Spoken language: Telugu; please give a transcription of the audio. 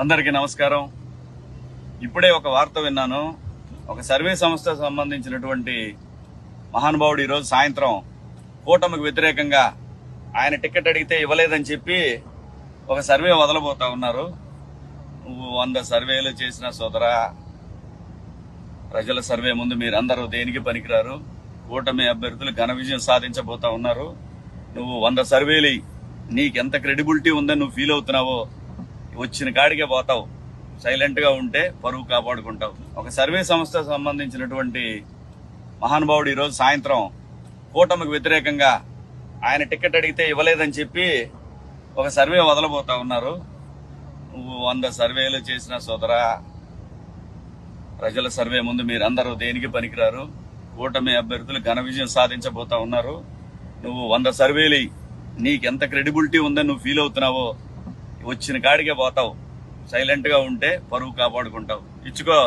అందరికీ నమస్కారం. ఇప్పుడే ఒక వార్త విన్నాను. ఒక సర్వే సంస్థ సంబంధించినటువంటి మహానుభావుడు ఈరోజు సాయంత్రం కూటమికి వ్యతిరేకంగా ఆయన టికెట్ అడిగితే ఇవ్వలేదని చెప్పి ఒక సర్వే వదలబోతా ఉన్నారు. నువ్వు వంద సర్వేలు చేసిన సోదరా ప్రజల సర్వే ముందు మీరందరూ దేనికి పనికిరారు? కూటమి అభ్యర్థులు ఘన విజయం సాధించబోతా ఉన్నారు. నువ్వు వంద సర్వేలు నీకెంత క్రెడిబిలిటీ ఉందని నువ్వు ఫీల్ అవుతున్నావో వచ్చిన కాడికే పోతావు. సైలెంట్గా ఉంటే పరువు కాపాడుకుంటావు. ఒక సర్వే సంస్థ సంబంధించినటువంటి మహానుభావుడు ఈరోజు సాయంత్రం కూటమికి వ్యతిరేకంగా ఆయన టికెట్ అడిగితే ఇవ్వలేదని చెప్పి ఒక సర్వే వదలబోతా ఉన్నారు. నువ్వు వంద సర్వేలు చేసిన సోదరా ప్రజల సర్వే ముందు మీరందరూ దేనికి పనికిరారు? కూటమి అభ్యర్థులు ఘన విజయం సాధించబోతా ఉన్నారు. నువ్వు వంద సర్వేలు నీకెంత క్రెడిబిలిటీ ఉందని నువ్వు ఫీల్ అవుతున్నావో వచ్చిన కాడికే పోతావు. సైలెంట్గా ఉంటే పరువు కాపాడుకుంటావు. ఇచ్చుకో.